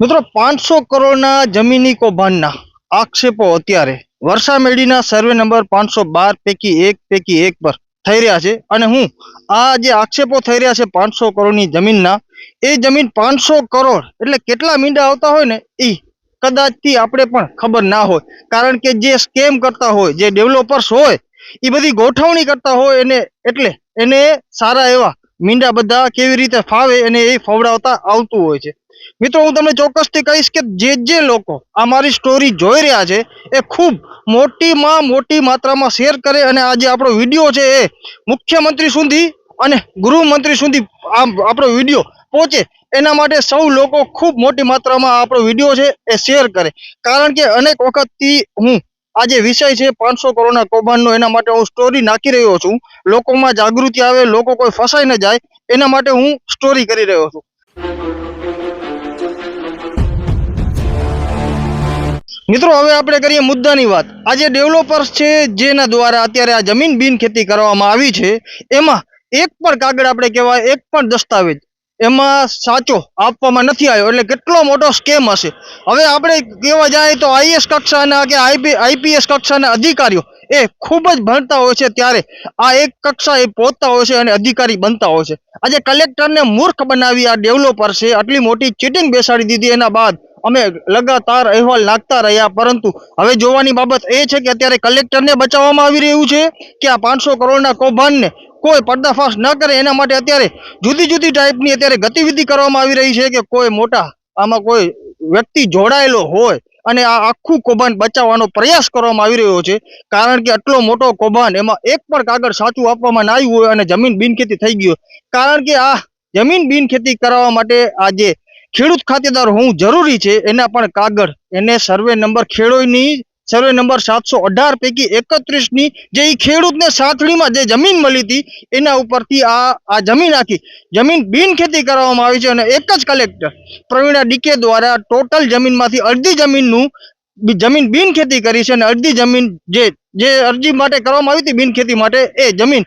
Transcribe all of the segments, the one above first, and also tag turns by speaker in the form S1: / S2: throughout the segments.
S1: મિત્રો, પાંચસો કરોડના જમીની કૌભાંડના આક્ષેપો અત્યારે. વર્ષા મેળીના સર્વે નંબર પાંચસો બાર પૈકી એક પૈકી એક પર થઈ રહ્યા છે. અને હું આ જે આક્ષેપો થઈ રહ્યા છે પાંચસો કરોડની જમીનના, એ જમીન પાંચસો કરોડ એટલે કેટલા મીંડા આવતા હોય ને એ કદાચથી આપણે પણ ખબર ના હોય. કારણ કે જે સ્કેમ કરતા હોય, જે ડેવલપર્સ હોય એ બધી ગોઠવણી કરતા હોય એને, એટલે એને સારા એવા મીંડા બધા કેવી રીતે ફાવે અને એ ફવડાવતા આવતું હોય છે. મિત્રો, હું તમને ચોક્કસથી કહીશ કે જે જે લોકો આ મારી સ્ટોરી જોઈ રહ્યા છે, એ ખૂબ મોટીમાં મોટી માત્રામાં શેર કરે અને આ જે આપણો વીડિયો છે એ મુખ્યમંત્રી સુધી અને ગૃહમંત્રી સુધી આ આપણો વીડિયો પહોંચે, એના માટે સૌ લોકો ખૂબ મોટી માત્રામાં આપણો વીડિયો છે એ શેર કરે. કારણ કે અનેક વખતથી હું આ જે વિષય છે પાંચસો કરોડના કૌભાંડનો, એના માટે હું સ્ટોરી નાખી રહ્યો છું. લોકોમાં જાગૃતિ આવે, લોકો કોઈ ફસાઈ ન જાય, એના માટે હું સ્ટોરી કરી રહ્યો છું. મિત્રો, હવે આપણે કરીએ મુદ્દાની વાત. આ જે ડેવલપર્સ છે, જેના દ્વારા અત્યારે આ જમીન બિન ખેતી કરવામાં આવી છે, એમાં એક પણ કાગળ આપણે કહેવાય, એક પણ દસ્તાવેજ એમાં સાચો આપવામાં નથી આવ્યો. એટલે કેટલો મોટો સ્કેમ હશે. હવે આપણે કહેવા જાય તો આઈએસ કક્ષાના કે આઈપી આઈપીએસ કક્ષાના અધિકારીઓ એ ખૂબ જ ભણતા હોય છે ત્યારે આ એક કક્ષા એ પહોંચતા હોય છે અને અધિકારી બનતા હોય છે. આજે કલેક્ટરને મૂર્ખ બનાવી આ ડેવલપર છે, આટલી મોટી ચીટિંગ બેસાડી દીધી એના બાદ અમે લગાતાર અહેવાલ નાખતા રહ્યા, પરંતુ હવે જોવાની બાબત એ છે કે અત્યારે કલેક્ટરને બચાવવામાં આવી રહ્યું છે કે આ પાંચસો કરોડના કૌભાંડને કોઈ પર્દાફાશ ન કરે, એના માટે અત્યારે જુદી જુદી ટાઈપની અત્યારે ગતિવિધિ કરવામાં આવી રહી છે કે કોઈ મોટા, આમાં કોઈ વ્યક્તિ જોડાયેલો હોય અને આ આખું કૌભાંડ બચાવવાનો પ્રયાસ કરવામાં આવી રહ્યો છે. કારણ કે આટલો મોટો કૌભાંડ એમાં એક પણ કાગળ સાચું આપવામાં ના આવ્યું હોય અને જમીન બિનખેતી થઈ ગયું કારણ કે આ જમીન બિનખેતી કરાવવા માટે આ જે ખેડૂત ખાતેદાર હોવું જરૂરી છે. એના પણ કાગળ. એને સર્વે નંબર ખેડોઈની સર્વે નંબર સાતસો અઢાર પૈકી એકત્રીસની જે એ ખેડૂતને સાથળીમાં જે જમીન મળી હતી, એના ઉપરથી આ આ જમીન આખી. જમીન બિનખેતી કરવામાં આવી છે અને એક જ કલેક્ટર પ્રવીણા ડીકે દ્વારા ટોટલ જમીનમાંથી અડધી જમીનનું જમીન બિનખેતી કરી છે અને અડધી જમીન જે જે અરજી માટે કરવામાં આવી હતી બિનખેતી માટે એ જમીન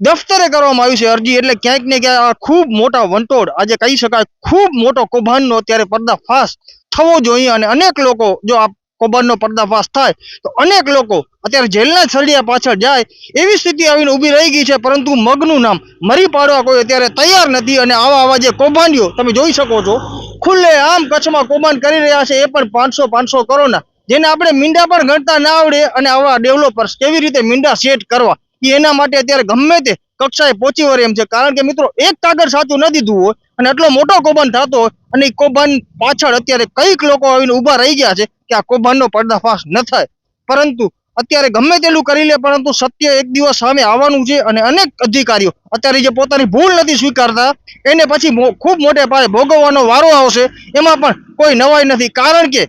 S1: દફતરે કરવામાં આવી છે અરજી એટલે ક્યાંક ને ક્યાંક ખૂબ મોટા વંટોળ, આજે કહી શકાય ખૂબ મોટો કૌભાંડનો અત્યારે પર્દાફાશ થવો જોઈએ અને અનેક લોકો જો આ કૌભાંડનો પર્દાફાશ થાય, તો અનેક લોકો અત્યારે જેલના સળિયા પાછળ જાય એવી સ્થિતિ આવીને ઊભી રહી ગઈ છે, પરંતુ મગનું નામ મરી પાડવા કોઈ અત્યારે તૈયાર નથી અને આવા આવા જે કૌભાંડીઓ તમે જોઈ શકો છો, ખુલ્લે આમ કચ્છમાં કૌભાંડ કરી રહ્યા છે, એ પણ પાંચસો પાંચસો કરોડના, જેને આપણે મીંડા પણ ગણતા ના આવડે અને આવા ડેવલપર્સ કેવી રીતે મીંડા સેટ કરવા? એ એના માટે અત્યારે ગમે તે કક્ષાએ પહોંચી વળે એમ છે. કારણ કે મિત્રો, એક કાગળ સાચું ન દીધું હોય અને એટલો મોટો કૌભાંડ થતો હોય અને એ કૌભાંડ પાછળ અત્યારે કંઈક લોકો આવીને ઊભા રહી ગયા છે કે આ કૌભાંડનો પર્દાફાશ ન થાય. પરંતુ અત્યારે ગમે તેલું કરી લે, પરંતુ સત્ય એક દિવસ સામે આવવાનું છે અને અનેક અધિકારીઓ અત્યારે જે પોતાની ભૂલ નથી સ્વીકારતા, એને પછી ખૂબ મોટે પાયે ભોગવવાનો વારો આવશે. એમાં પણ કોઈ નવાઈ નથી. કારણ કે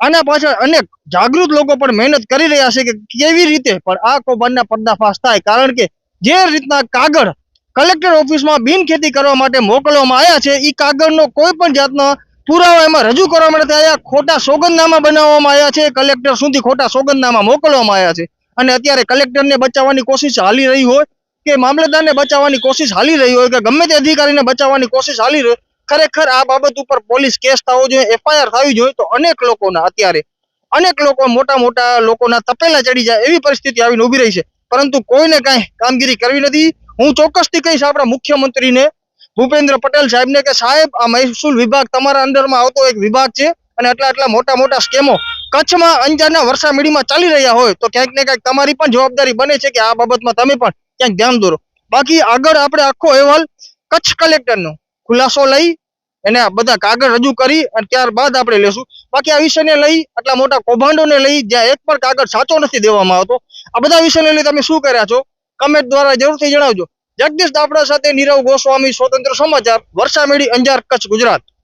S1: આના પાછળ અનેક જાગૃત લોકો પણ મહેનત કરી રહ્યા છે કે કેવી રીતે પણ આ કૌભાંડના પર્દાફાશ થાય. કારણ કે જે રીતના કાગળ કલેક્ટર ઓફિસમાં બિનખેતી કરવા માટે મોકલવામાં આવ્યા છે એ કાગળનો કોઈ પણ જાતનો પુરાવા એમાં રજૂ કરવા માટે આવ્યા ખોટા સોગંદનામા બનાવવામાં આવ્યા છે. કલેક્ટર સુધી ખોટા સોગંદનામા મોકલવામાં આવ્યા છે. અને અત્યારે કલેક્ટરને બચાવવાની કોશિશ હાલી રહી હોય કે મામલતદારને બચાવવાની કોશિશ હાલી રહી હોય કે ગમે તે અધિકારીને બચાવવાની કોશિશ હાલી રહી ખરેખર આ બાબત ઉપર પોલીસ કેસ થવો જોઈએ, એફઆઈઆર થવી જોઈએ તો અનેક લોકોના અત્યારે, અનેક લોકો મોટા મોટા લોકોના તપેલા ચડી જાય એવી પરિસ્થિતિ આવીને ઊભી રહી છે. પરંતુ કોઈને કાંઈ કામગીરી કરવી નથી. હું ચોક્કસથી કહીશ આપણા મુખ્યમંત્રીને, ભૂપેન્દ્ર પટેલ સાહેબને કે સાહેબ, આ મહેસૂલ વિભાગ તમારા અંડરમાં આવતો એક વિભાગ છે અને આટલા આટલા મોટા મોટા સ્કેમો કચ્છમાં અંજારના વરસામીડીમાં ચાલી રહ્યા હોય તો ક્યાંક ને ક્યાંક તમારી પણ જવાબદારી બને છે કે આ બાબતમાં તમે પણ ક્યાંક ધ્યાન દોરો. બાકી આગળ આપણે આખો અહેવાલ કચ્છ કલેક્ટરનો ખુલાસો લઈ એને બધા કાગળ રજૂ કરી અને ત્યારબાદ આપણે લેશું. બાકી આ વિષયને લઈ, આટલા મોટા કૌભાંડોને લઈ જ્યાં એક પણ કાગળ સાચો નથી દેવામાં આવતો, આ બધા વિષયને લઈ તમે શું કર્યા છો? કમેન્ટ દ્વારા જરૂરથી જણાવજો. જગદીશ દાપડા સાથે નીરવ ગોસ્વામી, સ્વતંત્ર સમાચાર વર્ષામેડી અંજાર, કચ્છ, ગુજરાત.